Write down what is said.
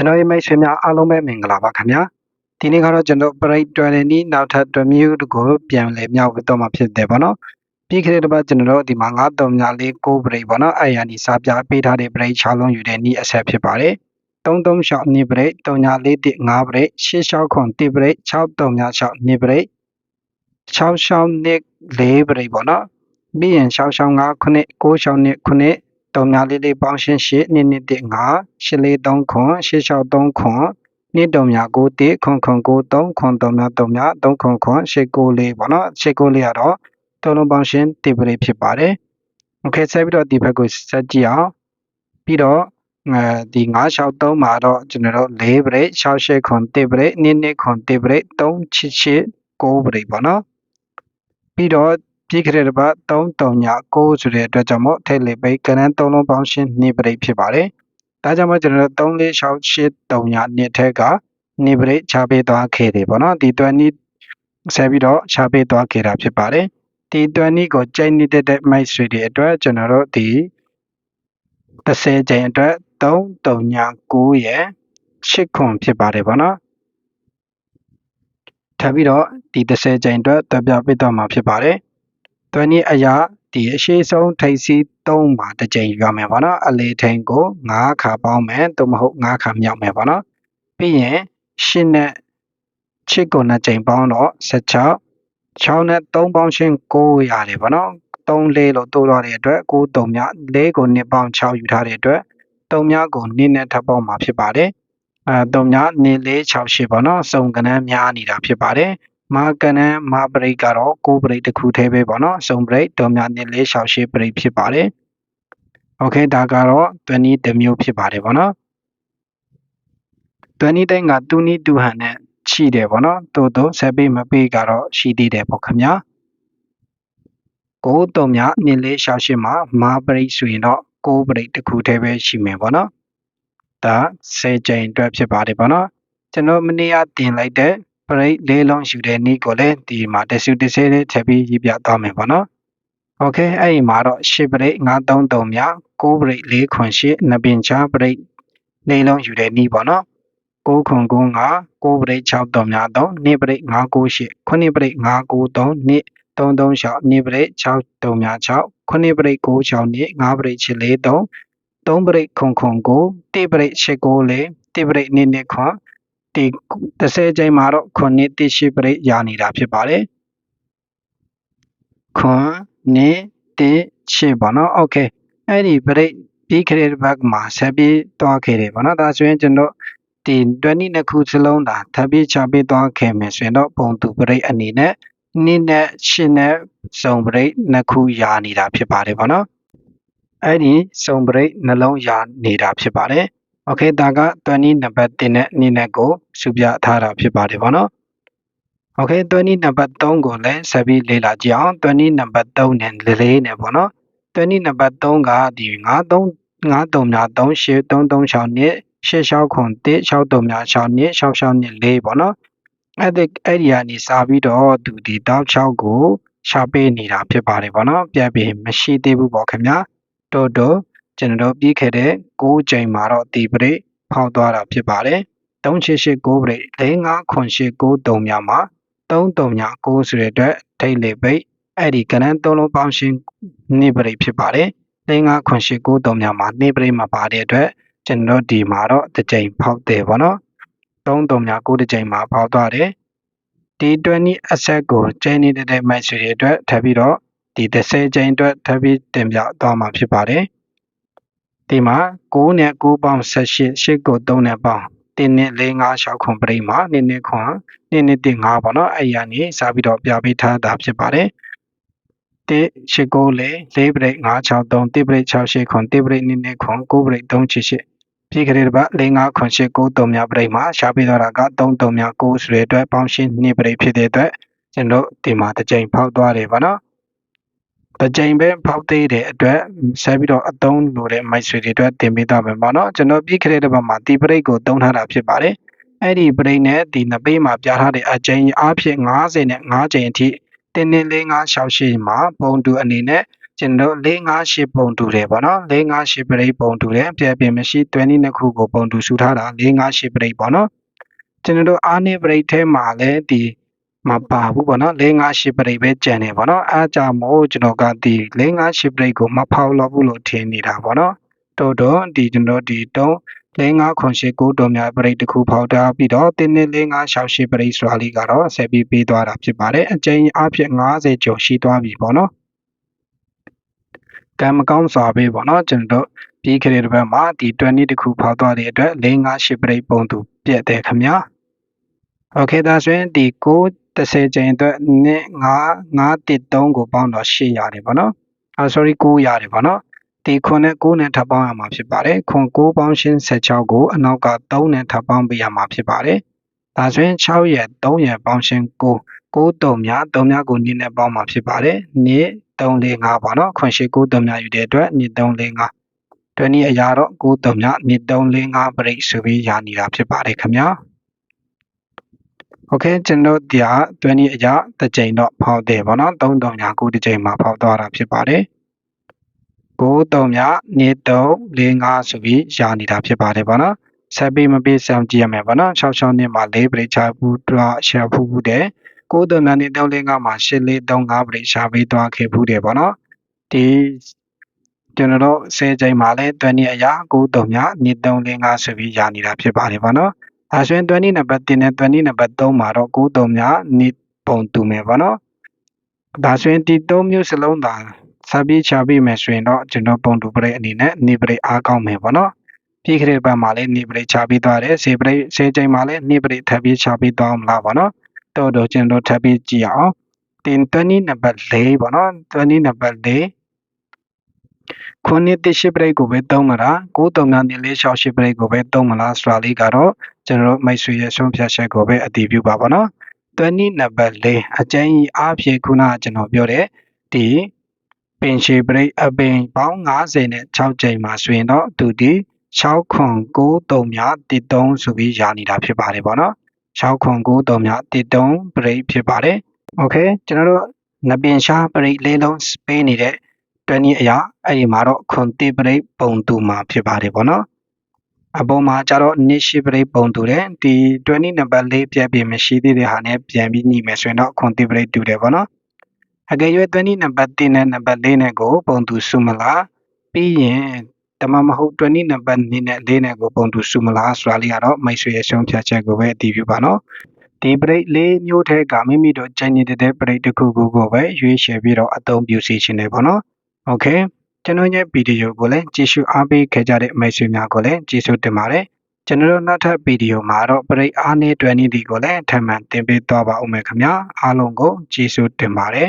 ကျွန်တော်ရဲ့မိတ်ဆွေများအားလုံးပဲမင်္ဂလာပါခင်ဗျာဒီနေ့ကတော့ကျွန်တော် break 20နီးနောက်ထပ်တစ်မျိုးကိုပြန်လည်မြောက်တော့မှာဖြစ်တယ်ပေါ့နော်ပြီးခဲ့တဲ့တစ်ပတ်ကျွန်တော်တို့ဒီမှာ9354 6 break ပေါ့နော်အဲ့ရနီစာပြပေးထားတဲ့ break 6လုံးယူတဲ့နီးအဆက်ဖြစ်ပါတယ်33ရှောက်2 break 34 5 break 6ရှောက်ခွန်1 break 6336 2 break 6ရှောက်2 4 break ပေါ့နော်ပြီးရင်6ရှောက်5 9 9ရှောက်2 9 တုံများလေးလေးပေါင်းရှင်းရှစ်နှစ်နှစ်တစ်ငါရှစ်လေးသုံးခွန်ရှစ်လျှောက်သုံးခွန်နှစ်တုံများကိုတစ်ခွန်ခွန်ကိုသုံးခွန်တုံများတုံများသုံးခွန်ခွန်ရှစ်ကိုလေးပေါ့နော်ရှစ်ကိုလေးကတော့သုံးလုံးပေါင်းရှင်းတစ်ပရိဖြစ်ပါတယ်โอเคဆက်ပြီးတော့ဒီဘက်ကိုဆက်ကြည့်အောင်ပြီးတော့အဲဒီ963မှာတော့ကျွန်တော်တို့4ပရိ68ခွန်1ပရိ2နှစ်ခွန်1ပရိ388 9ပရိပေါ့နော်ပြီးတော့ ပြီးခဲ့တဲ့တစ်ပတ်339ဆိုတဲ့အတွက်ကြောင့်မို့ထိတ်လေပိတ်ကနန်း3လုံးပေါင်းရှင်း2ပရိဖြစ်ပါတယ်။ဒါကြောင့်မို့ကျွန်တော်တို့3468နှစ်ထက်က2ပရိချပေးသွားခဲ့တယ်ပေါ့နော်။ဒီတွက်နီးဆက်ပြီးတော့ချပေးသွားခဲ့တာဖြစ်ပါတယ်။ဒီတွက်နီးကိုကြိုက်နေတဲ့မိုက်ဆွေတွေအတွက်ကျွန်တော်တို့ဒီ30ချိန်အတွက်339ရဲ့8ခွန်ဖြစ်ပါတယ်ပေါ့နော်။ထပ်ပြီးတော့ဒီ30ချိန်အတွက်တွက်ပြပေးသွားမှာဖြစ်ပါတယ်။ သွင်းနည်းအရာဒီအရှိဆုံးထိပ်စီး3မှာတစ်ကြိမ်ရွာမယ်ပေါ့နော်အလေထိန်ကို9ခါပေါင်းမယ်သို့မဟုတ်9ခါမြောက်မယ်ပေါ့နော်ပြီးရင်ရှင်းနဲ့ချစ်ကိုနှစ်ကြိမ်ပေါင်းတော့16 6နဲ့3ပေါင်းရှင်း9ရတယ်ပေါ့နော်3လေးလို့တိုးတော့တဲ့အတွက်9 3မြ4ကို2ပေါင်း6ယူထားတဲ့အတွက်3မြကို2နဲ့ထပ်ပေါင်းမှာဖြစ်ပါတယ်အဲ3မြ2 4 6 8ပေါ့နော်စုံကဏ္ဍများနေတာဖြစ်ပါတယ် မာကနန်မာပရိတ်ကတော့ကိုပရိတ်တစ်ခုသေးပဲပေါ့နော်စုံပရိတ်တော်များနဲ့လေးရှောက်ရှိပရိတ်ဖြစ်ပါတယ်โอเคဒါကတော့20တစ်မျိုးဖြစ်ပါတယ်ပေါ့နော်20တိုင်းကတူနီတူဟန်နဲ့ရှိတယ်ပေါ့နော်တိုးတိုးဆက်ပေးမပေးကတော့ရှိသေးတယ်ပေါ့ခင်ဗျာကိုတော်များနင်းလေးရှောက်ရှိမှာမာပရိတ်ဆိုရင်တော့ကိုပရိတ်တစ်ခုသေးပဲရှိမယ်ပေါ့နော်ဒါ10ကြိမ်အတွက်ဖြစ်ပါတယ်ပေါ့နော်ကျွန်တော်မနေ့ကတင်လိုက်တဲ့ ပရိတ်လေးလုံးယူတဲ့နေ့ကိုလည်းဒီမှာတဆူတဆဲလေးထည့်ပြီးရေးပြသွားမယ်ပေါ့နော်โอเคအဲ့ဒီမှာတော့10ပရိတ်933မြ9ပရိတ်4ခွန်8နှစ်ပင်ချပရိတ်လေးလုံးယူတဲ့နေ့ပေါ့နော်9ခွန်9 9 9ပရိတ်6 3မြ3နှစ်ပရိတ်9 9 8ခုနှစ်ပရိတ်9 9 3နှစ်3 3 6နှစ်ပရိတ်6 3မြ6ခုနှစ်ပရိတ်9 6နှစ်9ပရိတ်8 4 3 3ပရိတ်ခွန်ခွန်9 1ပရိတ်8 9 4 1ပရိတ်2နှစ်ခွန် ဒီ30ချိန်မှာတော့ခုနှစ်တိရှိပရိရနေတာဖြစ်ပါတယ်ခွန်နှစ်တိရှိပါနော်โอเคအဲ့ဒီပရိပြီးခရစ်ဘက်မှာဆက်ပြီးသွားခဲ့တယ်ပေါ့နော်ဒါဆိုရင်ကျွန်တော်ဒီ20နှစ်ခုစလုံးဒါထပ်ပြီးချပေးသွားခဲ့မယ်ဆိုရင်တော့ပုံသူပရိအနေနဲ့နှစ်နဲ့ရှင်းနဲ့စုံပရိနှစ်ခုရာနေတာဖြစ်ပါတယ်ပေါ့နော်အဲ့ဒီစုံပရိနှလုံးရာနေတာဖြစ်ပါတယ် Okay ဒါက20 number 3နဲ့နည်းနဲ့ကိုစုပြထားတာဖြစ်ပါတယ်ပေါ့နော်။ Okay 20 number 3ကိုလည်းဆက်ပြီးလေ့လာကြည့်အောင်20 number 3နဲ့လေးနဲ့ပေါ့နော်။20 number 3ကဒီ93 93များ3 8 33 6နှစ်8 6ခွန်1 6 3များ6နှစ်6 6နှစ်4ပေါ့နော်။အဲ့ဒီအဲ့ဒီကနေစာပြီးတော့သူဒီတောက်6ကိုရှာပေးနေတာဖြစ်ပါတယ်ပေါ့နော်။ပြတ်ပြီးမရှိသေးဘူးပေါ့ခင်ဗျာ။တော်တော် ကျွန်တော်တို့ပြီးခဲ့တဲ့6ချိန်မှာတော့ဒီပရိဖောက်သွားတာဖြစ်ပါတယ်3889ပရိ459893များမှာ33များ9ဆိုတဲ့အတွက်ထိတ်လေပိတ်အဲ့ဒီကဏ္ဍသုံးလုံးပေါင်းရှင်းနေပရိဖြစ်ပါတယ်459893များမှာနေပရိမှာပါတဲ့အတွက်ကျွန်တော်ဒီမှာတော့တစ်ချိန်ဖောက်တယ်ပေါ့နော်33များ9တစ်ချိန်မှာဖောက်သွားတယ်ဒီ20 asset ကိုချိန်နေတဲ့ match တွေအတွက်ထပ်ပြီးတော့ဒီ30ချိန်အတွက်ထပ်ပြီးတင်ပြသွားမှာဖြစ်ပါတယ် ဒီမှာ9နဲ့9ပေါင်း18 8ကို3နဲ့ပေါင်း1နဲ့4 5 6ခွန်ပရိမှာ2နဲ့ခွန်2နဲ့1 5ပေါ့နော်အဲ့ရနေစပြီးတော့ပြပေးထားတာဖြစ်ပါတယ်1 8 9 4 4ပရိ5 6 3 1ပရိ6 8ခွန်1ပရိ2နဲ့ခွန်9ပရိ3 6 8ပြီးကြတဲ့တပတ်4 5ခွန်8 9 3များပရိမှာရှားပေးသွားတာက3 3များ9ဆိုတဲ့အတွက်ပေါင်းရှင်း2ပရိဖြစ်တဲ့အတွက်ကျွန်တော်ဒီမှာတစ်ကြိမ်ဖောက်သွားတယ်ပေါ့နော် တစ်ကြိမ်ပဲဖောက်သေးတဲ့အတွက်ဆက်ပြီးတော့အသုံးလိုတဲ့မိုက်ဆွေတွေအတွက်တင်ပေးသွားမယ်ပေါ့နော်ကျွန်တော်ပြီးခတဲ့တစ်ပတ်မှာဒီပရိတ်ကိုသုံးထားတာဖြစ်ပါတယ်အဲ့ဒီပရိတ်နဲ့ဒီနှစ်ပေးမှာပြထားတဲ့အကြိမ်အားဖြင့်90နဲ့9ကြိမ်အထိတင်းတင်းလေး9 6ရှိမှာပုံတူအနေနဲ့ကျွန်တော်၄၅၈ပုံတူတယ်ပေါ့နော်၄၅၈ပရိတ်ပုံတူတယ်အပြည့်အပြင်မရှိ20နှစ်ခုကိုပုံတူစုထားတာ၄၅၈ပရိတ်ပေါ့နော်ကျွန်တော်တို့အားနေပရိတ်ထဲမှာလည်းဒီ မပါဘူးပေါ့နော်၄၅၈ပရိတ်ပဲကြံနေပေါ့နော်အားကြောင့်မို့ကျွန်တော်ကဒီ၄၅၈ပရိတ်ကိုမဖောက်တော့ဘူးလို့ထင်နေတာပေါ့နော်တော်တော့ဒီကျွန်တော်ဒီတုံး၄၅ခွန်ရှိ9တော်များပရိတ်တစ်ခုဖောက်ထားပြီးတော့တင်းနေ၄၅6ရှိပရိတ်ဆိုတာလေးကတော့ဆက်ပြီးပေးသွားတာဖြစ်ပါတယ်အကျဉ်းအားဖြင့်90ကျော်ရှိသွားပြီပေါ့နော်ကံမကောင်းစွာပဲပေါ့နော်ကျွန်တော်ပြီးခဲ့တဲ့ဘက်မှာဒီ20တခုဖောက်သွားတဲ့အတွက်၄၅8ပရိတ်ပုံသူပြက်တယ်ခင်ဗျာโอเคဒါဆိုရင်ဒီ9 30ချိန်အတွက်နဲ့9 9တစ်3ကိုပေါင်းတော့8ရတယ်ပေါ့နော်အာ sorry 9ရတယ်ပေါ့နော်ဒီခွန်နဲ့9နဲ့ထပ်ပေါင်းရမှာဖြစ်ပါတယ်ခွန်9ပေါင်းရှင်း16ကိုအနောက်က3နဲ့ထပ်ပေါင်းပေးရမှာဖြစ်ပါတယ်ဒါဆိုရင်6ရက်3ရက်ပေါင်းရှင်း9 9တုံများ3များကိုနေ့နဲ့ပေါင်းမှာဖြစ်ပါတယ်နေ့345ပေါ့နော်ခွန်ရှိ9တုံများယူတဲ့အတွက်နေ့345တွနည်းအရာတော့9တုံများနေ့345ပရိတ်ဆိုပြီးရနေတာဖြစ်ပါတယ်ခင်ဗျာ โอเคကျွန်တော်တရားတွနည်းအရာတစ်ကြိမ်တော့ဖောက်တယ်ပေါ့နော်3တုံညာ9တစ်ကြိမ်မှာဖောက်သွားတာဖြစ်ပါတယ်9တုံများနေ့345ဆိုပြီးရနေတာဖြစ်ပါတယ်ပေါ့နော်ဆက်ပြီးမပေးဆောင်ကြည့်ရမယ်ပေါ့နော်66နှစ်မှာ4ပရိတ်ချဘူးတော့ရှာဖူးဘူးတယ်9တုံများနေ့345မှာ8435ပရိတ်ရှာပေးသွားခဲ့ဘူးတယ်ပေါ့နော်ဒီကျွန်တော်တို့10ချိန်မှာလဲတွနည်းအရာ9တုံများနေ့345ဆိုပြီးရနေတာဖြစ်ပါတယ်ပေါ့နော် အဲဆိုရင်20နံပါတ်1နဲ့20နံပါတ်3မှာတော့9တုံများနေ့ပုံတူမယ်ပေါ့နော်ဒါဆိုရင်ဒီ3မျိုးစလုံးသာစာပြီးချပြီးမယ်ဆိုရင်တော့ကျွန်တော်ပုံတူပရိတ်အနေနဲ့နေပရိတ်အားကောင်းမယ်ပေါ့နော်ပြီးခတဲ့ဘက်မှာလည်းနေပရိတ်ချပြီးသွားတယ်ဆေပရိတ်ဆေချိန်မှာလည်းနေပရိတ်ထပ်ပြီးချပြီးသွားမလားပေါ့နော်တော့တော့ကျွန်တော်ထပ်ပြီးကြည့်အောင်တင်20နံပါတ်4ပေါ့နော်20နံပါတ်4ခုနှစ်တစ်ရှိပရိတ်ကိုပဲသုံးမလား9တုံများနေလေး6ရှိပရိတ်ကိုပဲသုံးမလားဆိုတာလေးကတော့ ကျွန်တော်မိတ်ဆွေရဲ့ဆုံးဖြတ်ချက်ကိုပဲအတည်ပြုပါပါနော်20နံပါတ်4အကျဉ်းကြီးအားဖြင့်ခုနကကျွန်တော်ပြောတဲ့ဒီပင်ရှည်ပရိတ်အပင်ပေါင်း90နဲ့6ကြိမ်မှာဆိုရင်တော့သူဒီ6ခွန်9တုံများ13ဆိုပြီးယာနေတာဖြစ်ပါတယ်ပေါ့နော်6ခွန်9တုံများ13ပရိတ်ဖြစ်ပါတယ်โอเคကျွန်တော်တို့နပင်ရှားပရိတ်လေးလုံးပေးနေတဲ့တွန်းနည်းအရာအဲ့ဒီမှာတော့ခွန်တိပရိတ်ပုံတူမှာဖြစ်ပါတယ်ပေါ့နော် အပေါ်မှာကြတော့ niche ရှိပရိပုံတူတယ်ဒီ20နံပါတ်၄ပြည့်ပြီမရှိသေးတဲ့ဟာနဲ့ပြန်ပြီးညီမယ်ဆိုရင်တော့ခွန်တိပရိတူတယ်ပေါ့နော်အကယ်၍20နံပါတ်3နဲ့နံပါတ်4နဲ့ကိုပုံတူစုမလားပြီးရင်တမမဟုတ်20နံပါတ်2နဲ့4နဲ့ကိုပုံတူစုမလားဆိုတာလေးကတော့မိတ်ဆွေရဲ့ရှုံးဖြတ်ချက်ကိုပဲအတည်ပြုပါနော်ဒီပရိတ်လေးမျိုးထဲကမိမိတို့ကြင်နေတဲ့ပရိတ်တစ်ခုခုကိုပဲရွေးချယ်ပြီးတော့အသုံးပြုစီခြင်းတယ်ပေါ့နော်။ Okay ကျွန်တော်ရဲ့ဗီဒီယိုကိုလည်းကြည့်ရှုအားပေးခဲ့ကြတဲ့မိတ်ဆွေများကိုလည်းကျေးဇူးတင်ပါတယ်ကျွန်တော်တို့နောက်ထပ်ဗီဒီယိုမှာတော့ပရိတ်အားနည်းတွယ်နည်းဒီကိုလည်းထပ်မံတင်ပေးသွားပါဦးမယ်ခင်ဗျာအားလုံးကိုကျေးဇူးတင်ပါတယ်